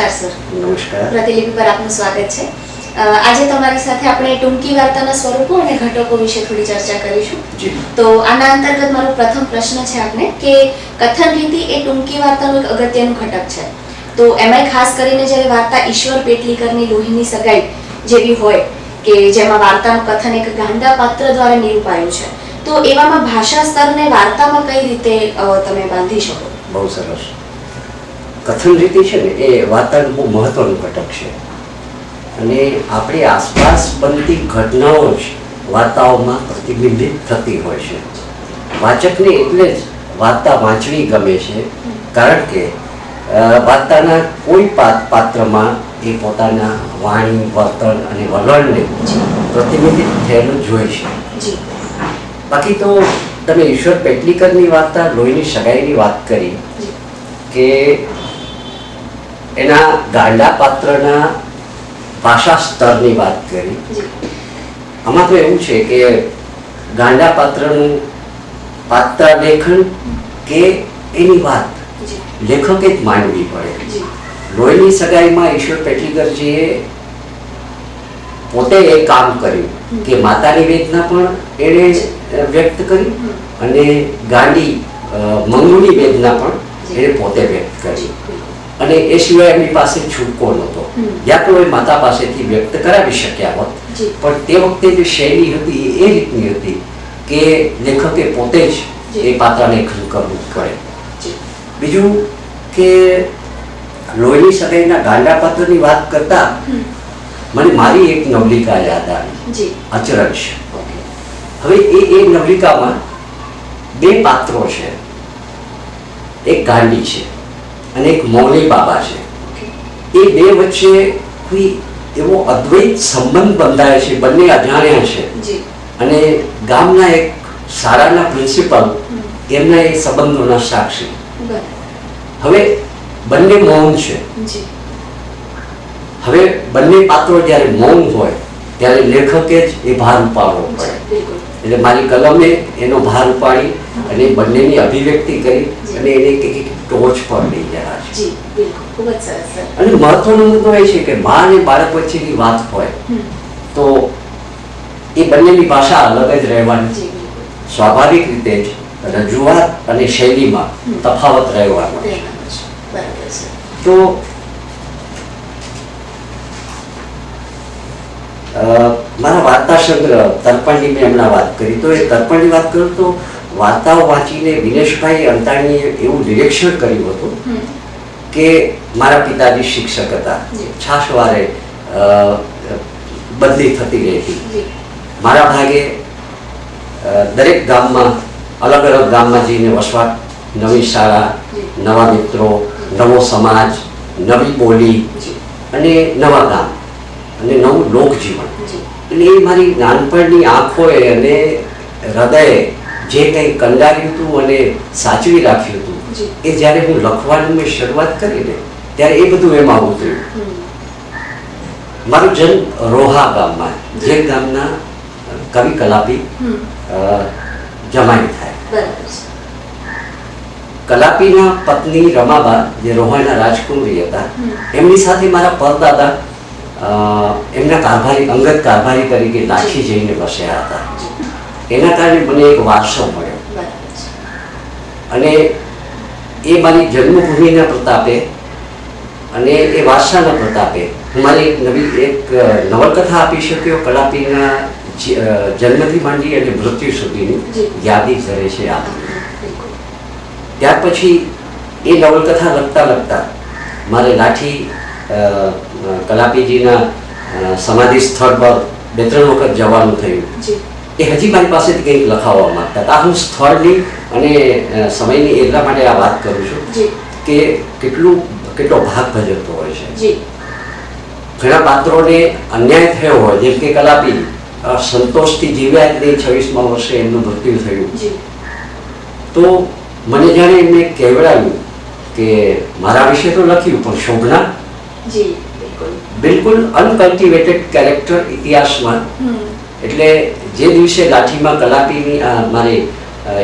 નમસ્કાર સર. નમસ્કાર. પ્રતિલિપિ પર આપનું સ્વાગત છે. આજે તમારી સાથે આપણે ટૂંકી વાર્તાના સ્વરૂપો અને ઘટકો વિશે થોડી ચર્ચા કરીશું. તો આના અંતર્ગત મારો પ્રથમ પ્રશ્ન છે આપને કે કથન રીતિ એ ટૂંકી વાર્તાનું એક અગત્યનું ઘટક છે. તો એમાંય ખાસ કરીને જ્યારે વાર્તા ઈશ્વર પેટલીકરની લોહીની સગાઈ જેવી હોય કે જેમાં વાર્તાનું કથન એક ગાંડા પાત્ર દ્વારા નિરૂપાયું છે. તો એવામાં ભાષા સ્તરને વાર્તામાં કઈ રીતે તમે બાંધી શકો? બહુ સરસ. કથન રીતિ છે ને એ વાર્તાનું બહુ મહત્વનું ઘટક છે. અને આપણી આસપાસ બનતી ઘટનાઓ જ વાર્તાઓમાં પ્રતિબિંબિત થતી હોય છે. વાચકને એટલે જ વાર્તા વાંચવી ગમે છે કારણ કે વાર્તાના કોઈ પાત્રમાં એ પોતાના વાણી વર્તન અને વલણને પ્રતિબિંબિત થયેલું જોઈ છે. બાકી તો તમે ઈશ્વર પેટલીકરની વાર્તા લોહીની સગાઈની વાત કરી કે એના ગાંડા પાત્રના ભાષા સ્તરની વાત કરી. આમાં તો એવું છે કે ગાંડા પાત્રનું પાત્ર લેખન કે એની વાત લેખકે જ માનવી પડે. લોહીની સગાઈમાં ઈશ્વર પેટલીકરજીએ પોતે એ કામ કર્યું કે માતાની વેદના પણ એણે વ્યક્ત કરી અને ગાંડી મંગળની વેદના પણ એણે પોતે વ્યક્ત કરી. અને એ સિવાય એમની પાસે છૂટકો નહોતો. યા તો એ માતા પાસેથી વ્યક્ત કરાવી શક્યા હોત. પણ તે વખતે જે શૈલી હતી એ રીતની હતી કે લેખકે પોતે જ એ પાત્રને કરવું પડે. બીજું કે લોહીની સગાઈના ગાંડા પાત્રની વાત કરતા મને મારી એક નવલિકા યાદ આવી. અચરજ. હવે એ એ નવલિકામાં બે પાત્રો છે. એક ગાંડી છે. અને એક મૌલી બાબા છે. એ બે વચ્ચે કોઈ એવો અદ્વૈત સંબંધ બંધાય છે બંને અજાણ્યા છે. અને ગામના એક શાળાના પ્રિન્સિપલ એમના એ સંબંધોના સાક્ષી. હવે બંને મૌન છે. હવે બંને પાત્રો જ્યારે મૌન હોય ત્યારે લેખકે જ એ ભાર ઉપાડવો પડે. એટલે મારી કલમે એનો ભાર ઉપાડી અને બંનેની અભિવ્યક્તિ કરી અને એને એક ટોચ પર લઈ ગયા છે અને મહત્વનો મુદ્દો એ છે કે મા અને બાળક વચ્ચેની વાત હોય તો એ બંનેની ભાષા અલગ જ રહેવાની. સ્વાભાવિક રીતે જ રજૂઆત અને શૈલીમાં તફાવત રહેવાનો તો મારા વાર્તા સંગ્રહ તર્પણની મેં હમણાં વાત કરી. તો એ તર્પણની વાત કરું તો વાર્તાઓ વાંચીને વિનેશભાઈ અંતાણીએ એવું નિરીક્ષણ કર્યું હતું કે મારા પિતાજી શિક્ષક હતા. છાશવારે બદલી થતી રહેતી મારા ભાગે દરેક ગામમાં અલગ અલગ ગામમાં જઈને વસવાટ નવી શાળા નવા મિત્રો નવો સમાજ નવી બોલી અને નવા ગામ અને નવું લોકજીવન. એટલે એ મારી નાનપણની આંખોએ અને હૃદયે જે કંઈ કંડાર્યું હતું અને સાચવી રાખ્યું હતું એ જ્યારે હું લખવાની મેં શરૂઆત કરી ને ત્યારે એ બધું એમાં ઉતર્યું. મારો જન્મ રોહા ગામમાં જે ગામના કવિ કલાપી. જમાઈ થાય. કલાપીના પત્ની રમાબા જે રોહાના રાજકુમારી હતા એમની સાથે મારા પરદાદા અ, એમના કારભારી અંગત કારભારી તરીકે લાઠી જઈને વસ્યા હતા. એના કારણે મને એક વારસો મળ્યો. અને એ મારી જન્મભૂમિના પ્રતાપે અને એ વારસાના પ્રતાપે હું મારી એક નવી એક નવલકથા આપી શક્યો કલાપીના જન્મથી માંડી અને મૃત્યુ સુધીની. યાદી કરે છે આ. ત્યાર પછી એ નવલકથા લખતા લખતા મારે લાઠી કલાપીજીના સમાધિ સ્થળ પર બે ત્રણ વખત જવાનું થયું. એ હજી મારી પાસેથી કંઈક લખાવવા માંગતા હતા હું સ્થળની અને સમયની એટલા માટે આ વાત કરું છું કે કેટલું કેટલો ભાગ ભજવતો હોય છે. ઘણા પાત્રોને અન્યાય થયો હોય જેમ કે કલાપી સંતોષથી જીવ્યા તે છવ્વીસમાં વર્ષે એમનું મૃત્યુ થયું. તો મને જાણે એમને કહેવડાવ્યું કે મારા વિશે તો લખ્યું પણ શોભના? બિલકુલ. બિલકુલ અનકલ્ટિવેટેડ કેરેક્ટર ઇતિહાસમાં. એટલે જે દિવસે લાઠીમાં કલાપીની મારે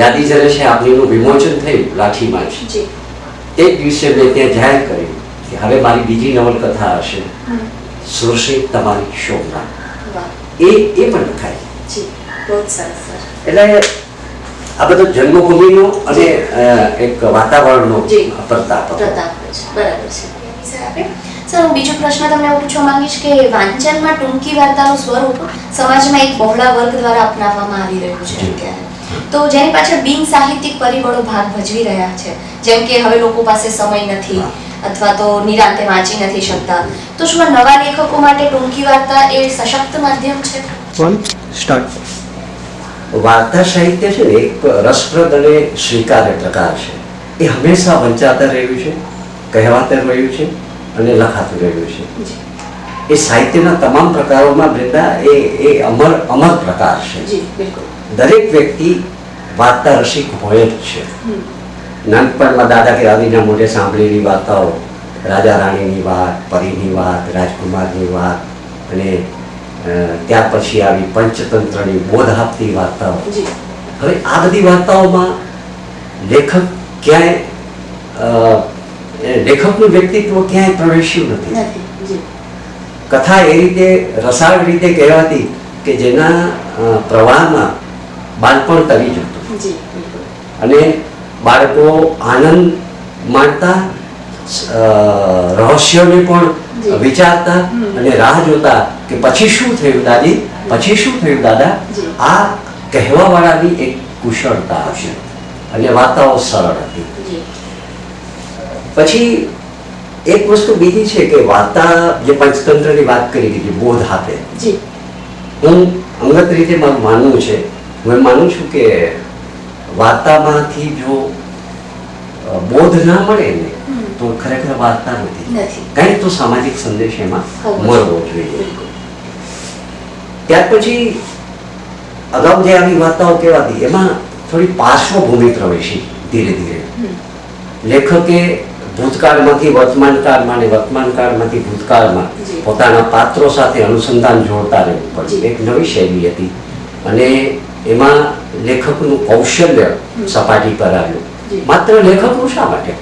યાદી જ્યારે છે આપણીનું વિમોચન થયું લાઠીમાં જ. તે જ દિવસે મેં ત્યાં જાહેર કર્યું કે હવે મારી બીજી નવલકથા હશે. સુરશે તમારી શોભના. એ એ પણ લખાય. સરસ એટલે આ બધો જન્મભૂમિનો અને એક વાતાવરણનો પ્રતાપ બરાબર છે. સર હું બીજો પ્રશ્ન તમને પૂછવા માંગીશ કે વાંચનમાં ટૂંકી વાર્તાનું સ્વરૂપ સમાજમાં એક બહોળા વર્ગ દ્વારા અપનાવવામાં આવી રહ્યું છે અત્યારે. તો જેની પાછળ બિન સાહિત્યિક પરિબળો ભાગ ભજવી રહ્યા છે. જેમ કે હવે લોકો પાસે સમય નથી અથવા તો નિરાંતે વાંચી નથી શકતા. તો શું આ નવા લેખકો માટે ટૂંકી વાર્તા એ સશક્ત માધ્યમ છે? One start. વાર્તા સાહિત્ય છે ને એક રસપ્રદ અને સ્વીકાર્ય પ્રકાર છે. એ હંમેશા વંચાતા રહ્યું છે કહેવાતા રહ્યું છે. અને લખાતું રહ્યું છે. એ સાહિત્યના તમામ પ્રકારોમાં બ્રિંદા એ એ અમર અમર પ્રકાર છે. દરેક વ્યક્તિ વાર્તા રસિક હોય જ છે. નાનપણમાં દાદા કે દાદીના મોઢે સાંભળેલી વાર્તાઓ રાજા રાણીની વાત પરીની વાત રાજકુમારની વાત અને ત્યાર પછી આવી પંચતંત્રની બોધ આપતી વાર્તાઓ હવે આ બધી વાર્તાઓમાં લેખક ક્યાંય લેખકનું વ્યક્તિત્વ ક્યાંય પ્રવેશ્યું નથી. કથા એ રીતે રસાળ રીતે કહેવાતી કે જેના પ્રવાહમાં બાળપણ તરી જતું. અને બાળકો આનંદ માણતા રહસ્યોને પણ વિચારતા અને રાહ જોતા કે પછી શું થયું દાદી? પછી શું થયું દાદા? આ કહેવાવાળાની એક કુશળતા હશે. અને વાર્તાઓ સરળ હતી. પછી એક વસ્તુ બીજી છે કે વાર્તા જે પંચતંત્રની વાત કરી કે બોધ આપે. હું અંગત રીતે મારું માનવું છે હું માનું છું કે વાર્તામાંથી જો બોધ ના મળે ને તો ખરેખર વાર્તા નથી. નથી. કંઈક તો સામાજિક સંદેશ એમાં મળવો જોઈએ. ત્યાર પછી અગાઉ જે આવી વાર્તાઓ કહેવાતી એમાં થોડી પાર્શ્વભૂમિ પ્રવેશી ધીરે ધીરે. લેખકે ભૂતકાળમાંથી વર્તમાનકાળમાં અને વર્તમાનકાળમાંથી ભૂતકાળમાં પોતાના પાત્રો સાથે અનુસંધાન જોડતા રહેવું પડે. એક નવી શૈલી હતી. અને એમાં લેખકનું કૌશલ્ય સપાટી પર આવ્યું. માત્ર લેખકનું શા માટે?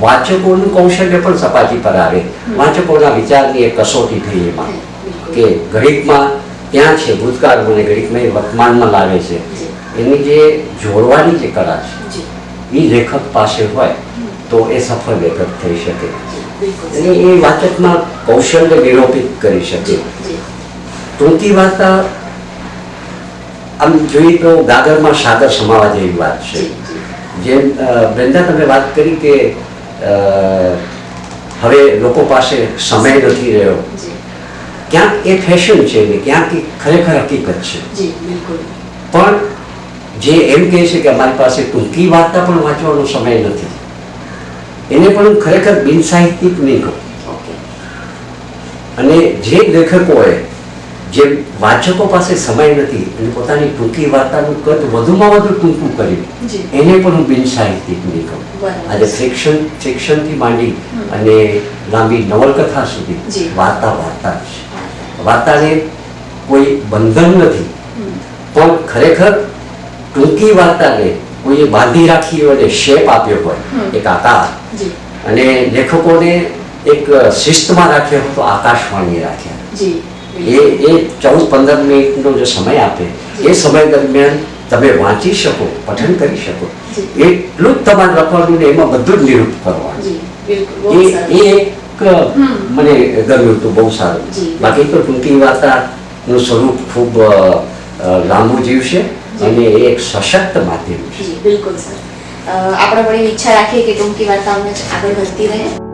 વાચકોનું કૌશલ્ય પણ સપાટી પર આવે. વાચકોના વિચારની એક કસોટી થઈ એમાં. કે ગણિતમાં ત્યાં છે ભૂતકાળમાં અને ગણિતમાં એ વર્તમાનમાં લાવે છે. એની જે જોડવાની જે કળા છે એ લેખક પાસે હોય. તો એ સફળ લેખક થઈ શકે. અને એ વાચકમાં કૌશલ્ય નિરોપિત કરી શકે. ટૂંકી વાર્તા આમ જોઈએ તો ગાગરમાં સાગર સમાવા જેવી વાત છે. જેમ અ, બ્રેન્ડા તમે વાત કરી કે હવે લોકો પાસે સમય નથી રહ્યો. ક્યાંક એ ફેશન છે ને ક્યાંક એ ખરેખર હકીકત છે. પણ જે એમ કહે છે કે અમારી પાસે ટૂંકી વાર્તા પણ વાંચવાનો સમય નથી. એને પણ ખરેખર બિન સાહિત્યિક નહીં કહું. અને જે લેખકોએ જે વાચકો પાસે સમય નથી અને પોતાની ટૂંકી વાર્તાનું કદ વધુમાં વધુ ટૂંકું કર્યું એને પણ હું બિન સાહિત્યિક નહીં કહું. આજે ફિક્શન ફિક્શનથી માંડી અને લાંબી નવલકથા સુધી વાર્તા વાર્તા છે. વાર્તાને કોઈ બંધન નથી. પણ ખરેખર ટૂંકી વાર્તાને કોઈએ બાંધી રાખી હોય અને શેપ આપ્યો હોય એક આકાર. અને લેખકોને એક શિસ્તમાં રાખ્યો હતો આકાશવાણીએ આકાશવાણી રાખ્યા એ એ ચૌદ પંદર મિનિટનો જે સમય આપે એ સમય દરમિયાન તમે વાંચી શકો પઠન કરી શકો. એટલું જ તમારે લખવાનું ને એમાં બધું જ નિરૂપ કરવાનું. એ એ એક મને ગમ્યું હતું બહુ સારું. બાકી તો ટૂંકી વાર્તાનું સ્વરૂપ ખૂબ લાંબુ જીવ લાંબુ જીવશે. અને એ એક સશક્ત માધ્યમ છે. બિલકુલ, સર. આપણે પણ ઈચ્છા રાખીએ કે ટૂંકી વાર્તા અમને આગળ વધતી રહે.